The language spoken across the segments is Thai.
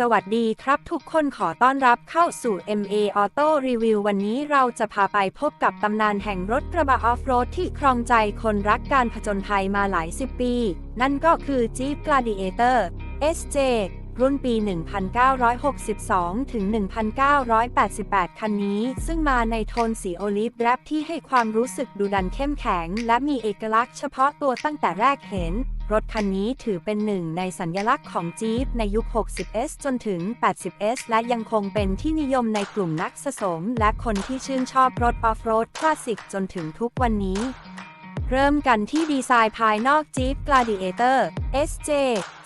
สวัสดีครับทุกคนขอต้อนรับเข้าสู่ MA Auto Review วันนี้เราจะพาไปพบกับตำนานแห่งรถกระบะออฟโรดที่ครองใจคนรักการผจญภัยมาหลายสิบปี นั่นก็คือ Jeep Gladiator SJ รุ่นปี 1962 ถึง 1988 คันนี้ ซึ่งมาในโทนสีโอลิฟแรปที่ให้ความรู้สึกดุดันเข้มแข็ง และมีเอกลักษณ์เฉพาะตัวตั้งแต่แรกเห็น รถคันนี้ถือเป็นหนึ่งในสัญลักษณ์ของ Jeep ในยุค 60S จนถึง 80S และยังคงเป็นที่นิยมในกลุ่มนักสะสม และคนที่ชื่นชอบรถออฟโรดคลาสสิกจนถึงทุกวันนี้ เริ่มกันที่ดีไซน์ภายนอก Jeep Gladiator SJ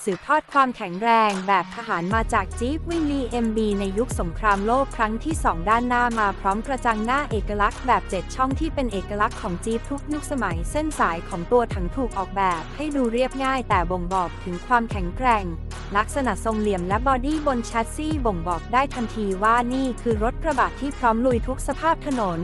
สืบทอดความแข็งแรงแบบทหารมาจาก Jeep Willys MB ในยุคสงครามโลกครั้งที่ 2 ด้านหน้ามาพร้อมกระจังหน้าเอกลักษณ์แบบ 7 ช่องที่เป็นเอกลักษณ์ของ Jeep ทุกยุคสมัยเส้นสายของตัวถังถูกออกแบบ ให้ดูเรียบง่ายแต่บ่งบอกถึงความแข็งแกร่ง ลักษณะทรงเหลี่ยมและบอดี้บนแชสซีบ่งบอกได้ทันทีว่านี่คือรถกระบะที่พร้อมลุยทุกสภาพถนน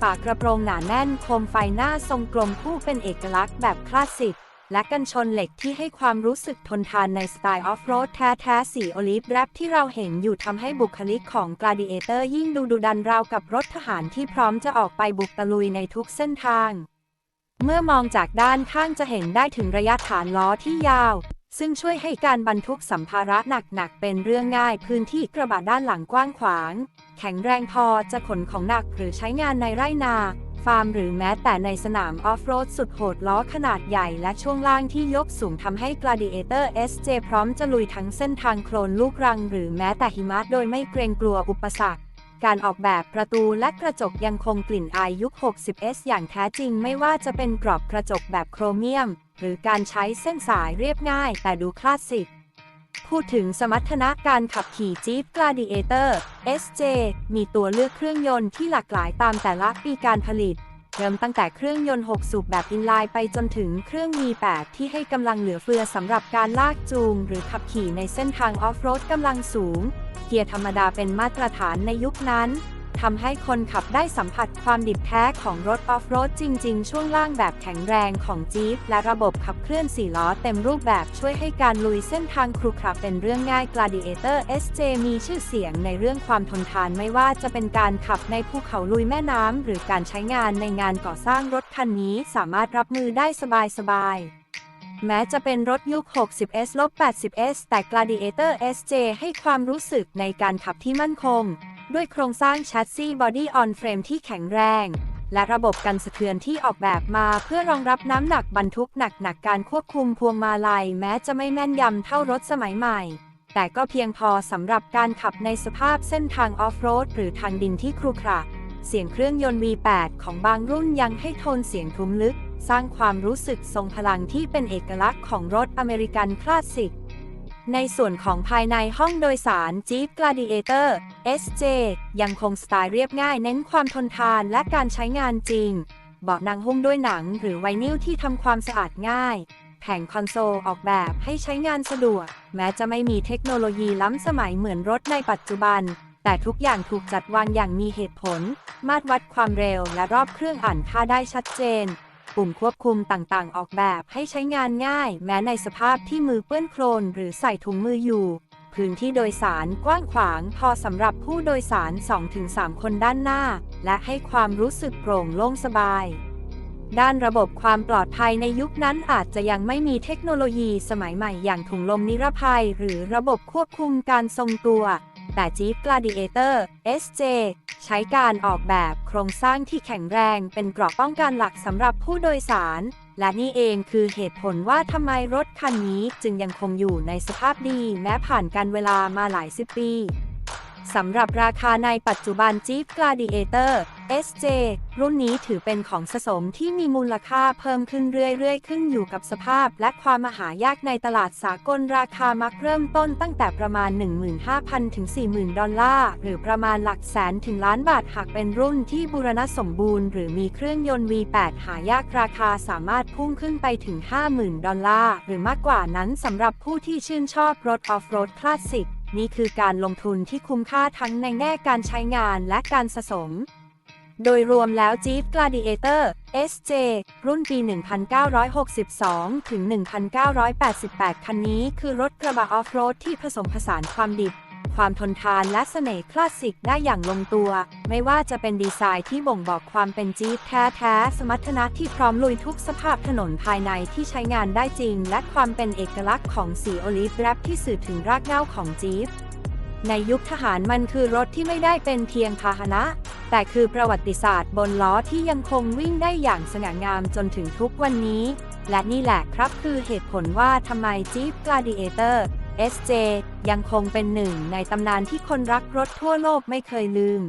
ฝากระโปรงหนาแน่นโคมไฟหน้าทรงกลมผู้เป็นเอกลักษณ์แบบคลาสสิก และกันชนเหล็กที่ให้ความรู้สึกทนทานในสไตล์ออฟโรดแท้ๆสีโอลิฟแรปที่เราเห็นอยู่ทำให้บุคลิกของ Gladiator ยิ่งดูดุดันราวกับรถทหารที่พร้อมจะออกไปบุกตะลุยในทุกเส้นทาง เมื่อมองจากด้านข้างจะเห็นได้ถึงระยะฐานล้อที่ยาว ซึ่งช่วยให้การบรรทุกสัมภาระหนักๆ เป็นเรื่องง่าย พื้นที่กระบะด้านหลังกว้างขวาง แข็งแรงพอจะขนของหนักหรือใช้งานในไร่นา ฟาร์มหรือแม้แต่ในสนามออฟโรดสุดโหดล้อขนาดใหญ่และช่วงล่างที่ยกสูงทำให้ Gladiator SJ พร้อมจะลุยทั้งเส้นทางโคลนลูกรัง หรือแม้แต่หิมะโดยไม่เกรงกลัวอุปสรรค การออกแบบประตูและกระจกยังคงกลิ่นอายยุค 60S อย่างแท้จริงไม่ว่าจะเป็นกรอบกระจกแบบโครเมียม หรือการใช้เส้นสายเรียบง่ายแต่ดูคลาสสิก พูดถึงสมรรถนะการขับขี่จี๊ป Gladiator SJ มีตัวเลือกเครื่องยนต์ที่หลากหลายตามแต่ละปีการผลิต เริ่มตั้งแต่เครื่องยนต์ 6 สูบแบบอินไลน์ไปจนถึงเครื่องมี 8 ที่ให้กำลังเหลือเฟือสำหรับการลากจูง หรือขับขี่ในเส้นทางออฟโรดกำลังสูง เกียร์ธรรมดาเป็นมาตรฐานในยุคนั้น ทำให้คนขับได้สัมผัสความดิบแท้ของรถออฟโรดจริง ๆ ช่วงล่างแบบแข็งแรงของจี๊ปและระบบขับเคลื่อน4ล้อเต็มรูปแบบช่วยให้การลุยเส้นทางครุขระเป็นเรื่องง่าย Gladiator SJ มีชื่อเสียงในเรื่องความทนทานไม่ว่าจะเป็นการขับในภูเขาลุยแม่น้ำหรือการใช้งานในงานก่อสร้างรถคันนี้สามารถรับมือได้สบายๆแม้จะเป็นรถยุค 60s-80s แต่ Gladiator SJ ให้ความรู้สึกในการขับที่มั่นคง ด้วยโครงสร้างแชสซีบอดี้ออนเฟรมที่แข็งแรง และระบบกันสะเทือนที่ออกแบบมาเพื่อรองรับน้ำหนักบรรทุกหนักๆการควบคุมพวงมาลัยแม้จะไม่แม่นยำเท่ารถสมัยใหม่ แต่ก็เพียงพอสำหรับการขับในสภาพเส้นทางออฟโรดหรือทางดินที่ครุขระเสียงเครื่องยนต์ V8 ของบางรุ่นยังให้โทนเสียงทุ้มลึก สร้างความรู้สึกทรงพลังที่เป็นเอกลักษณ์ของรถอเมริกันคลาสสิก ในส่วนของภายในห้องโดยสาร Jeep Gladiator SJ ยังคงสไตล์เรียบง่ายเน้นความทนทานและการใช้งานจริง เบาะนั่งหุ้มด้วยหนังหรือไวนิลที่ทำความสะอาดง่าย แผงคอนโซลออกแบบให้ใช้งานสะดวก แม้จะไม่มีเทคโนโลยีล้ำสมัยเหมือนรถในปัจจุบัน แต่ทุกอย่างถูกจัดวางอย่างมีเหตุผล มาตรวัดความเร็วและรอบเครื่องอ่านค่าได้ชัดเจน ปุ่มควบคุมต่างๆ ออกแบบให้ใช้งานง่าย แม้ในสภาพที่มือเปื้อนโคลนหรือใส่ถุงมืออยู่ พื้นที่โดยสารกว้างขวางพอสำหรับผู้โดยสาร 2-3 คนด้านหน้า และให้ความรู้สึกโปร่งโล่งสบายด้านระบบความปลอดภัยในยุคนั้นอาจจะยังไม่มีเทคโนโลยีสมัยใหม่อย่างถุงลมนิรภัย หรือระบบควบคุมการทรงตัว แต่ Jeep Gladiator SJ ใช้การออกแบบโครงสร้างที่แข็งแรงเป็นเกราะป้องกันหลักสำหรับผู้โดยสาร และนี่เองคือเหตุผลว่าทำไมรถคันนี้จึงยังคงอยู่ในสภาพดีแม้ผ่านการเวลามาหลายสิบปี สำหรับราคาในปัจจุบัน Jeep Gladiator SJ รุ่นนี้ถือเป็นของสะสมที่มีมูลค่าเพิ่มขึ้นเรื่อยๆ ขึ้นอยู่กับสภาพ และความมหายากในตลาดสากลราคามักเริ่มต้นตั้งแต่ประมาณ 15,000 ถึง 40,000 ดอลลาร์ หรือประมาณหลักแสนถึงล้านบาทหากเป็นรุ่นที่บูรณะสมบูรณ์หรือมีเครื่องยนต์ V8 หายากราคาสามารถพุ่งขึ้นไปถึง 50,000 ดอลลาร์ หรือมากกว่านั้นสำหรับผู้ที่ชื่นชอบรถออฟโรดคลาสสิก นี่คือการลงทุนที่คุ้มค่าทั้งในแง่การใช้งานและการสะสม โดยรวมแล้ว Jeep Gladiator SJ รุ่นปี 1962 ถึง 1988 คันนี้คือรถกระบะออฟโรดที่ผสมผสานความดิบ ความทนทานและเสน่ห์คลาสสิกได้อย่างลงตัว ไม่ว่าจะเป็นดีไซน์ที่บ่งบอกความเป็นจี๊ปแท้ๆ สมรรถนะที่พร้อมลุยทุกสภาพถนนภายในที่ใช้งานได้จริง และความเป็นเอกลักษณ์ของสีโอลิฟแรปที่สื่อถึงรากเหง้าของจี๊ปในยุคทหารมันคือรถที่ไม่ได้เป็นเพียงพาหนะ แต่คือประวัติศาสตร์บนล้อที่ยังคงวิ่งได้อย่างสง่างามจนถึงทุกวันนี้ และนี่แหละครับคือเหตุผลว่าทำไม Jeep Gladiator SJ ยังคงเป็นหนึ่งในตำนานที่คนรักรถทั่วโลกไม่เคยลืม